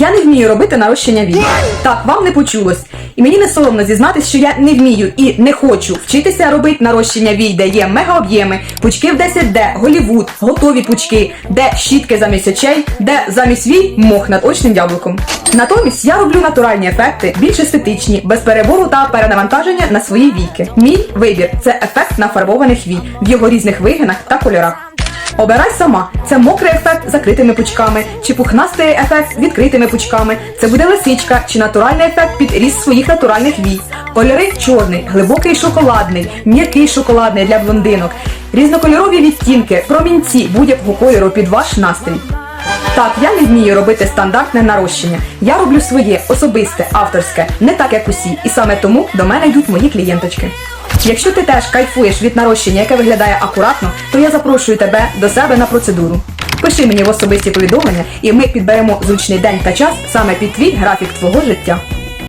Я не вмію робити нарощення вій. Так, вам не почулось. І мені не соромно зізнатись, що я не вмію і не хочу вчитися робити нарощення вій, де є мегаоб'єми, пучки в 10D, Голівуд, готові пучки, де щітки замість очей, де замість вій мох над очним яблуком. Натомість я роблю натуральні ефекти, більш естетичні, без перебору та перенавантаження на свої війки. Мій вибір це ефект нафарбованих вій в його різних вигинах та кольорах. Обирай сама. Це мокрий ефект з закритими пучками, чи пухнастий ефект з відкритими пучками. Це буде лисичка чи натуральний ефект під ріст своїх натуральних вій. Кольори чорний, глибокий шоколадний, м'який шоколадний для блондинок, різнокольорові відтінки, промінці будь-якого кольору під ваш настрій. Так, я не вмію робити стандартне нарощення. Я роблю своє особисте, авторське, не так як усі, і саме тому до мене йдуть мої клієнточки. Якщо ти теж кайфуєш від нарощення, яке виглядає акуратно, то я запрошую тебе до себе на процедуру. Пиши мені в особисті повідомлення, і ми підберемо зручний день та час саме під твій графік твого життя.